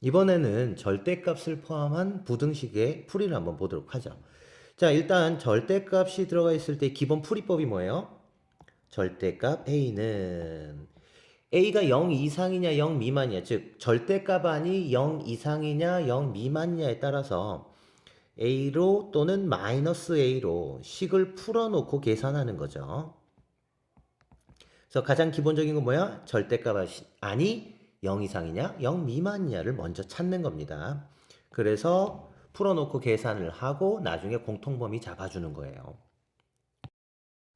이번에는 절대값을 포함한 부등식의 풀이를 한번 보도록 하죠. 자, 일단 절대값이 들어가 있을 때 기본 풀이법이 뭐예요? 절대값 a는 a가 0 이상이냐 0 미만이냐 즉 절대값 아니 0 이상이냐 0 미만이냐에 따라서 a로 또는 마이너스 a로 식을 풀어놓고 계산하는 거죠. 그래서 가장 기본적인 건 뭐야? 절대값 아니 0 이상이냐 0 미만이냐를 먼저 찾는 겁니다. 그래서 풀어놓고 계산을 하고 나중에 공통범위 잡아주는 거예요.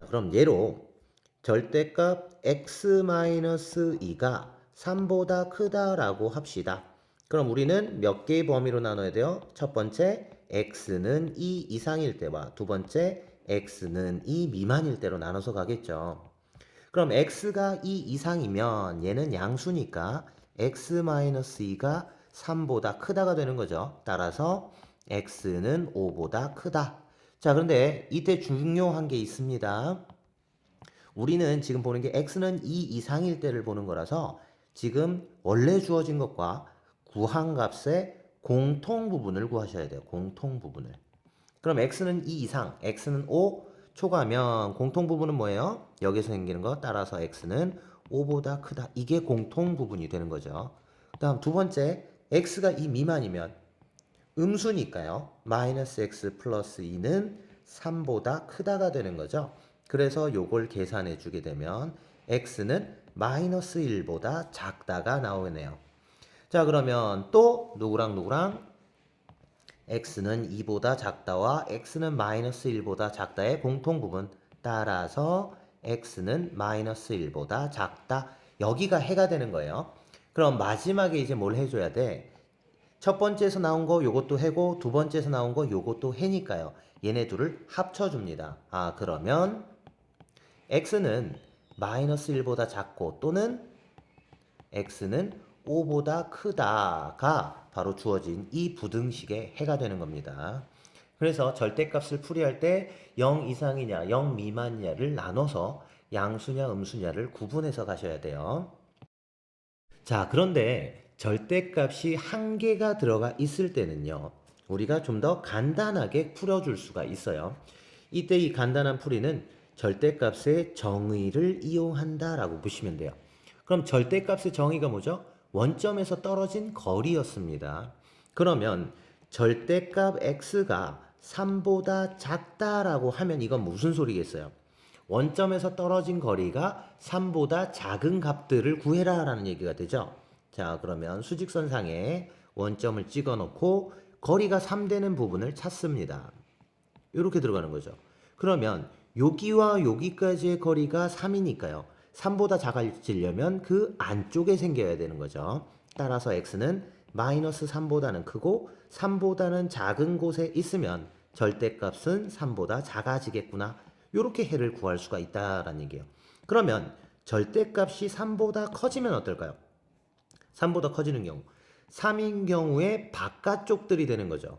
그럼 예로 절대값 x-2가 3보다 크다라고 합시다. 그럼 우리는 몇 개의 범위로 나눠야 돼요? 첫 번째 x는 2 이상일 때와 두 번째 x는 2 미만일 때로 나눠서 가겠죠. 그럼 x가 2 이상이면 얘는 양수니까 x-2가 3보다 크다가 되는 거죠. 따라서 x는 5보다 크다. 자, 그런데 이때 중요한 게 있습니다. 우리는 지금 보는 게 x는 2 이상일 때를 보는 거라서 지금 원래 주어진 것과 구한 값의 공통 부분을 구하셔야 돼요. 공통 부분을. 그럼 x는 2 이상, x는 5 초과면 공통 부분은 뭐예요? 여기서 생기는 거 따라서 x는 5보다 크다. 이게 공통 부분이 되는 거죠. 다음 두 번째, x가 2 미만이면 음수니까요. 마이너스 x 플러스 2는 3보다 크다가 되는 거죠. 그래서 요걸 계산해 주게 되면 x는 마이너스 1보다 작다가 나오네요. 자 그러면 또 누구랑 누구랑 x는 2보다 작다와 x는 마이너스 1보다 작다의 공통 부분 따라서 x는 마이너스 1보다 작다 여기가 해가 되는 거예요. 그럼 마지막에 이제 뭘 해줘야 돼? 첫 번째에서 나온 거 요것도 해고 두 번째에서 나온 거 요것도 해니까요. 얘네 둘을 합쳐줍니다. 아 그러면 x는 마이너스 1보다 작고 또는 x는 5보다 크다가 바로 주어진 이 부등식의 해가 되는 겁니다. 그래서 절대값을 풀이할 때 0 이상이냐 0 미만이냐를 나눠서 양수냐 음수냐를 구분해서 가셔야 돼요. 자 그런데 절대값이 한 개가 들어가 있을 때는요. 우리가 좀 더 간단하게 풀어줄 수가 있어요. 이때 이 간단한 풀이는 절대값의 정의를 이용한다라고 보시면 돼요. 그럼 절대값의 정의가 뭐죠? 원점에서 떨어진 거리였습니다. 그러면 절대값 x가 3보다 작다라고 하면 이건 무슨 소리겠어요? 원점에서 떨어진 거리가 3보다 작은 값들을 구해라 라는 얘기가 되죠. 자 그러면 수직선상에 원점을 찍어 놓고 거리가 3 되는 부분을 찾습니다. 이렇게 들어가는 거죠. 그러면 여기와 여기까지의 거리가 3이니까요. 3보다 작아지려면 그 안쪽에 생겨야 되는 거죠. 따라서 x는 마이너스 3보다는 크고 3보다는 작은 곳에 있으면 절대값은 3보다 작아지겠구나. 이렇게 해를 구할 수가 있다라는 얘기예요. 그러면 절대값이 3보다 커지면 어떨까요? 3보다 커지는 경우 3인 경우에 바깥쪽들이 되는 거죠.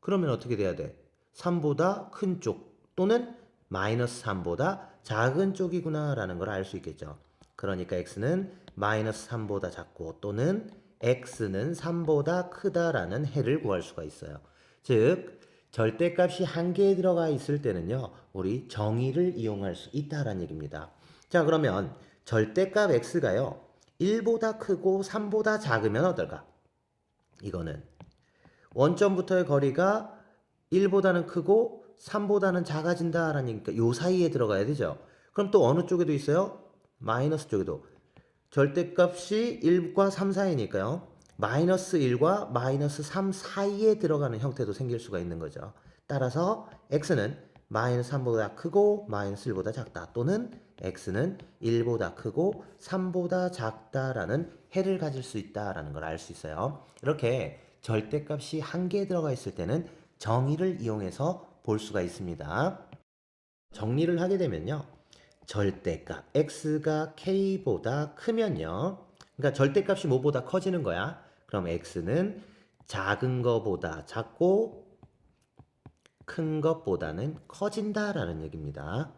그러면 어떻게 돼야 돼? 3보다 큰 쪽 또는 마이너스 3보다 작은 쪽이구나 라는 걸 알 수 있겠죠. 그러니까 x는 마이너스 3보다 작고 또는 x는 3보다 크다라는 해를 구할 수가 있어요. 즉 절대값이 한 개에 들어가 있을 때는요. 우리 정의를 이용할 수 있다라는 얘기입니다. 자 그러면 절대값 x가요. 1보다 크고 3보다 작으면 어떨까? 이거는 원점부터의 거리가 1보다는 크고 3보다는 작아진다라는 얘기니까 요 사이에 들어가야 되죠. 그럼 또 어느 쪽에도 있어요? 마이너스 쪽에도. 절대값이 1과 3 사이니까요. 마이너스 1과 마이너스 3 사이에 들어가는 형태도 생길 수가 있는 거죠. 따라서 x는 마이너스 3보다 크고 마이너스 1보다 작다 또는 x는 1보다 크고 3보다 작다라는 해를 가질 수 있다라는 걸 알 수 있어요. 이렇게 절대값이 한개 들어가 있을 때는 정의를 이용해서 볼 수가 있습니다. 정리를 하게 되면요. 절대값 x가 k보다 크면요. 그러니까 절대값이 뭐보다 커지는 거야. 그럼 x는 작은 거보다 작고 큰 것보다는 커진다라는 얘기입니다.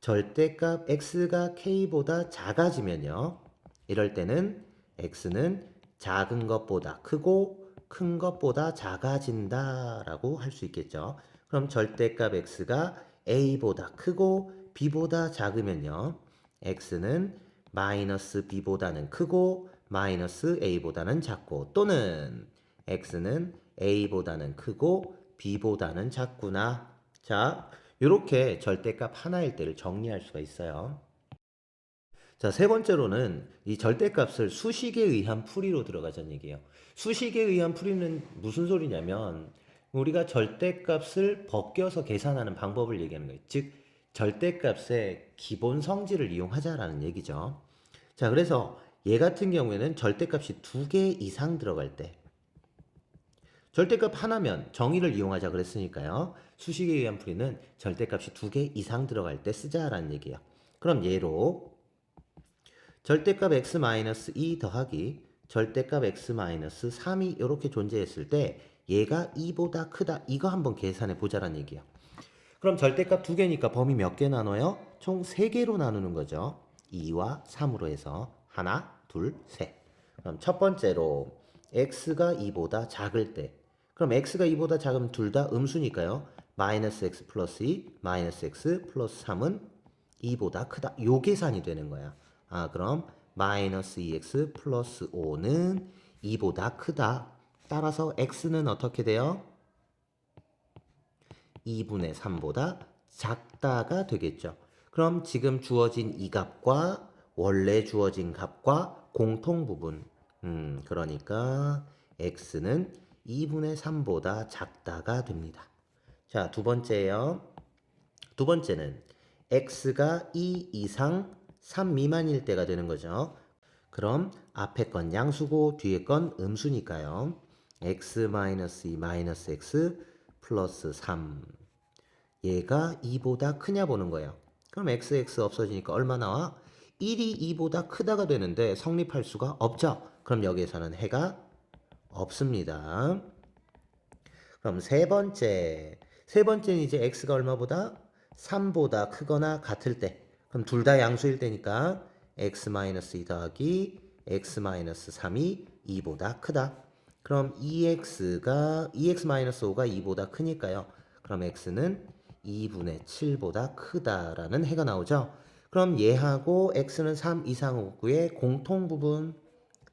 절대값 x가 k보다 작아지면요. 이럴 때는 x는 작은 것보다 크고 큰 것보다 작아진다라고 할 수 있겠죠. 그럼 절대값 x가 a보다 크고 b보다 작으면요. x는 마이너스 b보다는 크고 마이너스 a보다는 작고 또는 x는 a보다는 크고 b보다는 작구나. 자, 이렇게 절대값 하나일 때를 정리할 수가 있어요. 자, 세 번째로는 이 절대값을 수식에 의한 풀이로 들어가자는 얘기예요. 수식에 의한 풀이는 무슨 소리냐면 우리가 절대값을 벗겨서 계산하는 방법을 얘기하는 거예요. 즉 절대값의 기본 성질을 이용하자라는 얘기죠. 자, 그래서 얘 같은 경우에는 절대값이 두 개 이상 들어갈 때 절대값 하나면 정의를 이용하자 그랬으니까요. 수식에 의한 풀이는 절대값이 두 개 이상 들어갈 때 쓰자라는 얘기예요. 그럼 예로 절대값 x-2 더하기 절대값 x-3이 이렇게 존재했을 때 얘가 2보다 크다. 이거 한번 계산해 보자라는 얘기예요. 그럼 절대값 두 개니까 범위 몇 개 나눠요? 총 세 개로 나누는 거죠. 2와 3으로 해서 하나, 둘, 셋. 그럼 첫 번째로 x가 2보다 작을 때 그럼 x가 2보다 작으면 둘 다 음수니까요. 마이너스 x 플러스 2, 마이너스 x 플러스 3은 2보다 크다. 요 계산이 되는 거야. 아, 그럼 마이너스 2x 플러스 5는 2보다 크다. 따라서 x는 어떻게 돼요? 2분의 3보다 작다가 되겠죠. 그럼 지금 주어진 이 값과 원래 주어진 값과 공통 부분. 음, 그러니까 x는 2분의 3보다 작다가 됩니다. 자, 두 번째요. 두 번째는 x가 2 이상 3 미만일 때가 되는 거죠. 그럼 앞에 건 양수고 뒤에 건 음수니까요. x-2 마이너스 x 플러스 3 얘가 2보다 크냐 보는 거예요. 그럼 xx 없어지니까 얼마 나와? 1이 2보다 크다가 되는데 성립할 수가 없죠. 그럼 여기에서는 해가 없습니다. 그럼 세 번째. 세 번째는 이제 x가 얼마보다? 3보다 크거나 같을 때. 그럼 둘 다 양수일 때니까 x-2 더하기 x-3이 2보다 크다. 그럼 2x가 2x-5가 2보다 크니까요. 그럼 x는 2분의 7보다 크다라는 해가 나오죠. 그럼 얘하고 x는 3 이상호구의 공통 부분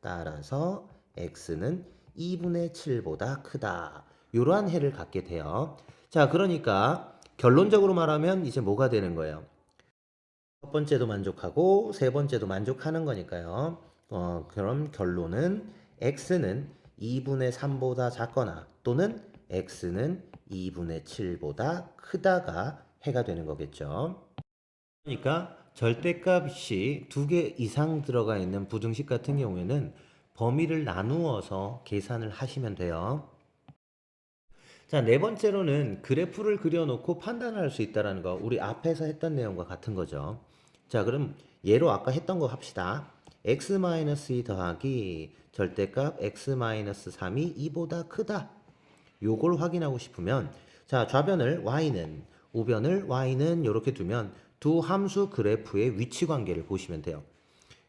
따라서 x는 2분의 7보다 크다. 이러한 해를 갖게 돼요. 자, 그러니까 결론적으로 말하면 이제 뭐가 되는 거예요? 첫 번째도 만족하고 세 번째도 만족하는 거니까요. 어, 그럼 결론은 x는 2분의 3보다 작거나 또는 x는 2분의 7보다 크다가 해가 되는 거겠죠. 그러니까 절대값이 두 개 이상 들어가 있는 부등식 같은 경우에는 범위를 나누어서 계산을 하시면 돼요. 자, 네 번째로는 그래프를 그려놓고 판단할 수 있다는 거. 우리 앞에서 했던 내용과 같은 거죠. 자, 그럼 예로 아까 했던 거 합시다. x-2 더하기 절대값 x-3이 2보다 크다. 요걸 확인하고 싶으면 자, 좌변을 y는 우변을 y는 이렇게 두면 두 함수 그래프의 위치 관계를 보시면 돼요.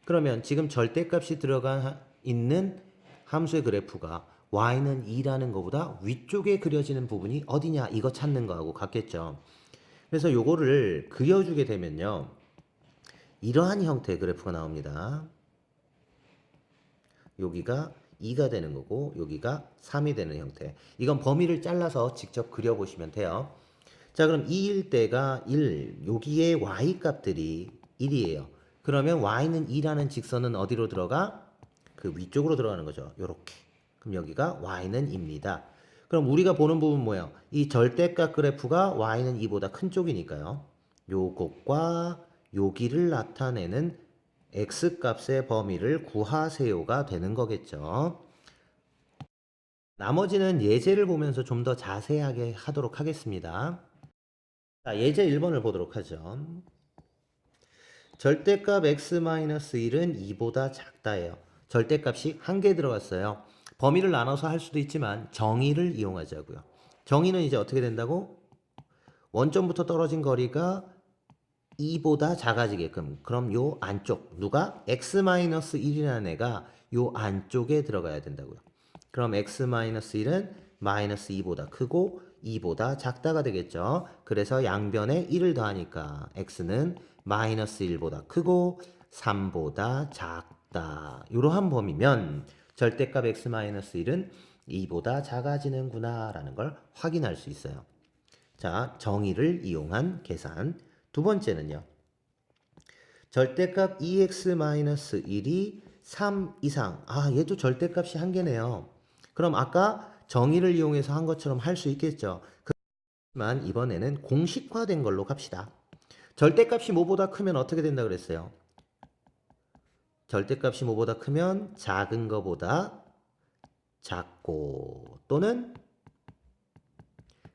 그러면 지금 절대값이 들어가 있는 함수의 그래프가 y는 2라는 것보다 위쪽에 그려지는 부분이 어디냐 이거 찾는 거하고 같겠죠. 그래서 요거를 그려주게 되면요. 이러한 형태의 그래프가 나옵니다. 여기가 2가 되는 거고 여기가 3이 되는 형태. 이건 범위를 잘라서 직접 그려보시면 돼요. 자 그럼 2일 때가 1 여기에 y 값들이 1이에요. 그러면 y는 2라는 직선은 어디로 들어가? 그 위쪽으로 들어가는 거죠. 요렇게. 그럼 여기가 y는 2입니다. 그럼 우리가 보는 부분 뭐예요? 이 절대값 그래프가 y는 2보다 큰 쪽이니까요. 요것과 여기를 나타내는 x값의 범위를 구하세요가 되는 거겠죠. 나머지는 예제를 보면서 좀 더 자세하게 하도록 하겠습니다. 자, 예제 1번을 보도록 하죠. 절대값 x-1은 2보다 작다예요. 절대값이 한 개 들어갔어요. 범위를 나눠서 할 수도 있지만 정의를 이용하자고요. 정의는 이제 어떻게 된다고? 원점부터 떨어진 거리가 2보다 작아지게끔 그럼 요 안쪽 누가 x-1이라는 애가 요 안쪽에 들어가야 된다고요. 그럼 x 마이너스 1은 마이너스 2보다 크고 2보다 작다가 되겠죠. 그래서 양변에 1을 더하니까 x는 마이너스 1보다 크고 3보다 작다. 이러한 범위면 절대값 x 마이너스 1은 2보다 작아지는구나 라는 걸 확인할 수 있어요. 자, 정의를 이용한 계산. 두 번째는요. 절대값 2x-1이 3 이상. 아, 얘도 절대값이 한 개네요. 그럼 아까 정의를 이용해서 한 것처럼 할 수 있겠죠. 그렇지만 이번에는 공식화된 걸로 갑시다. 절대값이 뭐보다 크면 어떻게 된다 그랬어요? 절대값이 뭐보다 크면 작은 거보다 작고 또는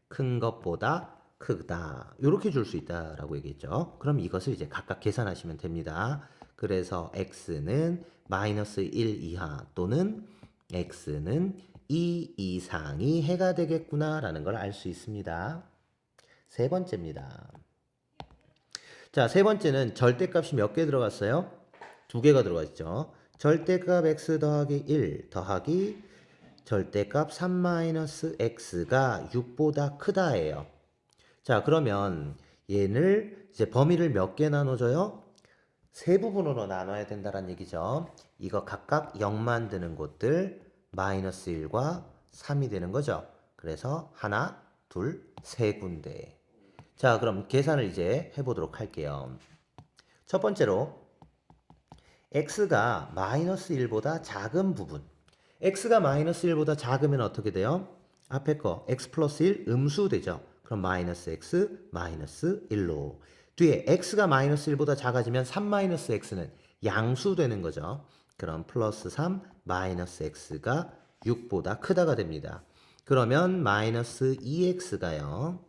큰 것보다 크다. 이렇게 줄 수 있다라고 얘기했죠. 그럼 이것을 이제 각각 계산하시면 됩니다. 그래서 x는 마이너스 1 이하 또는 x는 2 이상이 해가 되겠구나라는 걸 알 수 있습니다. 세 번째입니다. 자, 세 번째는 절대값이 몇 개 들어갔어요? 두 개가 들어가 있죠. 절대값 x 더하기 1 더하기 절대값 3-x가 6보다 크다예요. 자, 그러면 얘를 이제 범위를 몇 개 나눠줘요? 세 부분으로 나눠야 된다는 얘기죠. 이거 각각 0 만 드는 곳들 마이너스 1과 3이 되는 거죠. 그래서 하나, 둘, 세 군데. 자, 그럼 계산을 이제 해보도록 할게요. 첫 번째로 x가 마이너스 1보다 작은 부분. x가 마이너스 1보다 작으면 어떻게 돼요? 앞에 거 x 플러스 1 음수 되죠. 그럼 마이너스 x 마이너스 1로. 뒤에 x가 마이너스 1보다 작아지면 3 마이너스 x는 양수 되는 거죠. 그럼 플러스 3 마이너스 x가 6보다 크다가 됩니다. 그러면 마이너스 2x가요.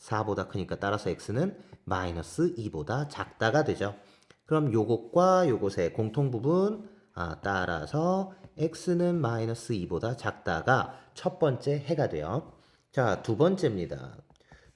4보다 크니까 따라서 x는 마이너스 2보다 작다가 되죠. 그럼 요것과 요것의 공통 부분 아, 따라서 x는 마이너스 2보다 작다가 첫 번째 해가 돼요. 자, 두 번째입니다.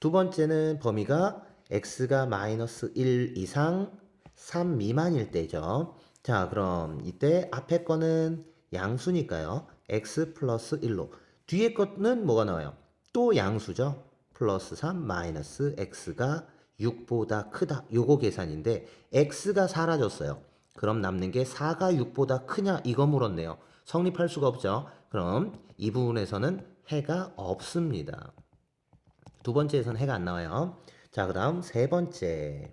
두 번째는 범위가 x가 마이너스 1 이상 3 미만일 때죠. 자, 그럼 이때 앞에 거는 양수니까요. x 플러스 1로. 뒤에 거는 뭐가 나와요? 또 양수죠. 플러스 3 마이너스 x가 6보다 크다. 요거 계산인데 x가 사라졌어요. 그럼 남는 게 4가 6보다 크냐 이거 물었네요. 성립할 수가 없죠. 그럼 이 부분에서는 해가 없습니다. 두 번째에서는 해가 안 나와요. 자, 그 다음 세 번째.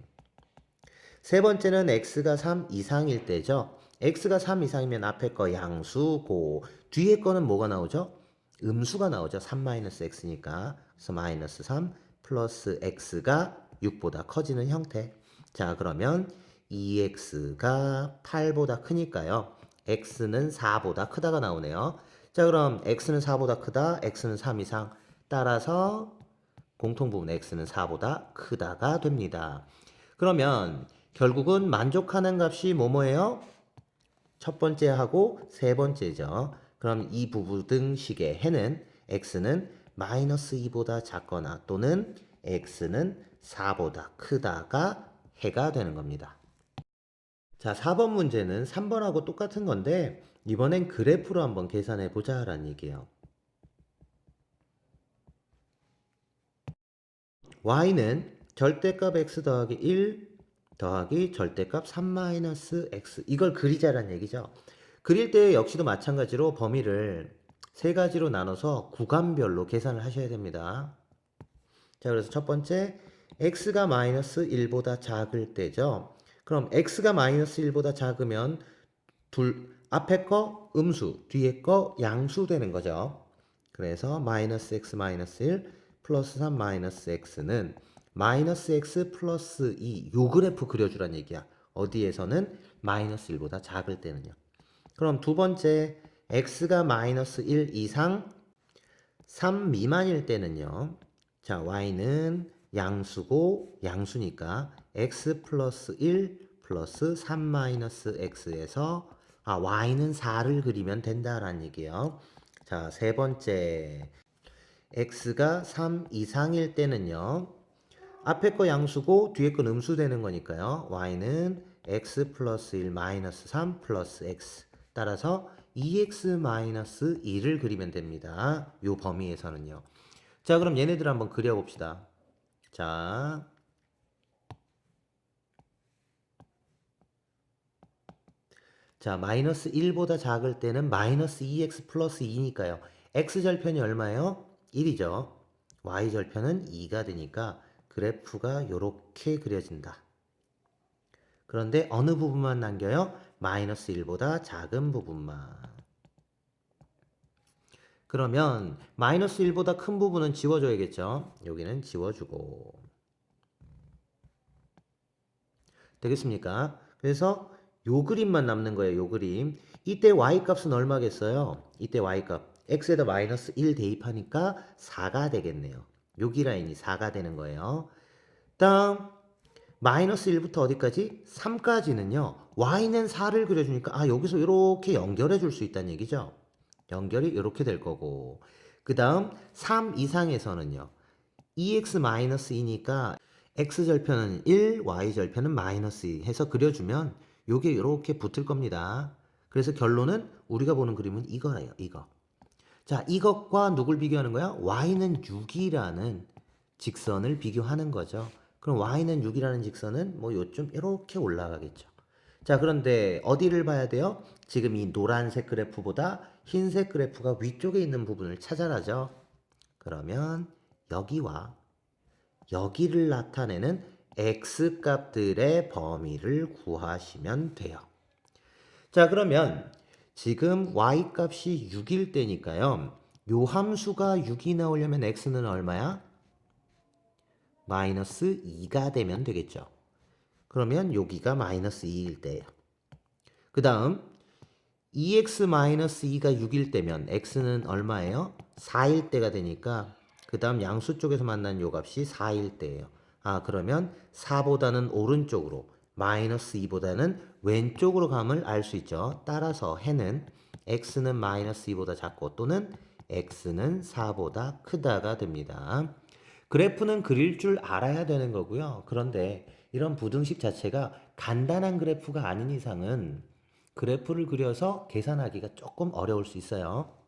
세 번째는 x가 3 이상일 때죠. x가 3 이상이면 앞에 거 양수고 뒤에 거는 뭐가 나오죠? 음수가 나오죠. 3-x니까. 그래서 마이너스 3 플러스 x가 6보다 커지는 형태. 자, 그러면 2x가 8보다 크니까요. x는 4보다 크다가 나오네요. 자, 그럼 x는 4보다 크다, x는 3 이상. 따라서 공통부분 x는 4보다 크다가 됩니다. 그러면 결국은 만족하는 값이 뭐뭐예요? 첫 번째하고 세 번째죠. 그럼 이 부부등식의 해는 x는 마이너스 2보다 작거나 또는 x는 4보다 크다가 해가 되는 겁니다. 자, 4번 문제는 3번하고 똑같은 건데 이번엔 그래프로 한번 계산해 보자 라는 얘기예요. Y는 절대값 x 더하기 1 더하기 절대값 3-x 이걸 그리자라는 얘기죠. 그릴 때 역시도 마찬가지로 범위를 세 가지로 나눠서 구간별로 계산을 하셔야 됩니다. 자, 그래서 첫 번째 x가 마이너스 1보다 작을 때죠. 그럼 x가 마이너스 1보다 작으면 둘 앞에 거 음수, 뒤에 거 양수 되는 거죠. 그래서 마이너스 x 마이너스 1 플러스 3 마이너스 x는 마이너스 x 플러스 2 요 그래프 그려주란 얘기야. 어디에서는 마이너스 1보다 작을 때는요. 그럼 두 번째 x가 마이너스 1 이상 3 미만일 때는요. 자 y는 양수고 양수니까 x 플러스 1 플러스 3 마이너스 x에서 아 y는 4를 그리면 된다라는 얘기예요. 자 세 번째 x가 3 이상일 때는요. 앞에 거 양수고 뒤에 건 음수 되는 거니까요. y는 x 플러스 1 마이너스 3 플러스 x 따라서 2x-2를 그리면 됩니다. 요 범위에서는요. 자, 그럼 얘네들 한번 그려봅시다. 자, 자, 마이너스 1보다 작을 때는 마이너스 2x 플러스 2니까요. x절편이 얼마예요? 1이죠. y절편은 2가 되니까 그래프가 이렇게 그려진다. 그런데 어느 부분만 남겨요? 마이너스 1보다 작은 부분만. 그러면 마이너스 1보다 큰 부분은 지워줘야겠죠? 여기는 지워주고. 되겠습니까? 그래서 요 그림만 남는 거예요. 요 그림. 이때 y값은 얼마겠어요? 이때 y값. X에다 마이너스 1 대입하니까 4가 되겠네요. 여기 라인이 4가 되는 거예요. 다음 마이너스 1부터 어디까지? 3까지는요. y는 4를 그려주니까 아 여기서 이렇게 연결해 줄 수 있다는 얘기죠. 연결이 이렇게 될 거고 그 다음 3 이상에서는요. 2x-2니까 x절편은 1, y절편은 마이너스 2 해서 그려주면 요게 이렇게 붙을 겁니다. 그래서 결론은 우리가 보는 그림은 이거예요. 이거. 자, 이것과 누굴 비교하는 거야? y는 6이라는 직선을 비교하는 거죠. 그럼 y는 6이라는 직선은 뭐 요쯤 이렇게 올라가겠죠. 자, 그런데 어디를 봐야 돼요? 지금 이 노란색 그래프보다 흰색 그래프가 위쪽에 있는 부분을 찾아라죠. 그러면 여기와 여기를 나타내는 x 값들의 범위를 구하시면 돼요. 자, 그러면 지금 y 값이 6일 때니까요. 요 함수가 6이 나오려면 x는 얼마야? 마이너스 2가 되면 되겠죠. 그러면 여기가 마이너스 2일 때예요. 그 다음 2x-2가 6일 때면 x는 얼마예요? 4일 때가 되니까 그 다음 양수 쪽에서 만난 요 값이 4일 때예요. 아 그러면 4보다는 오른쪽으로 마이너스 2보다는 왼쪽으로 감을 알 수 있죠. 따라서 해는 x는 마이너스 2보다 작고 또는 x는 4보다 크다가 됩니다. 그래프는 그릴 줄 알아야 되는 거고요. 그런데 이런 부등식 자체가 간단한 그래프가 아닌 이상은 그래프를 그려서 계산하기가 조금 어려울 수 있어요.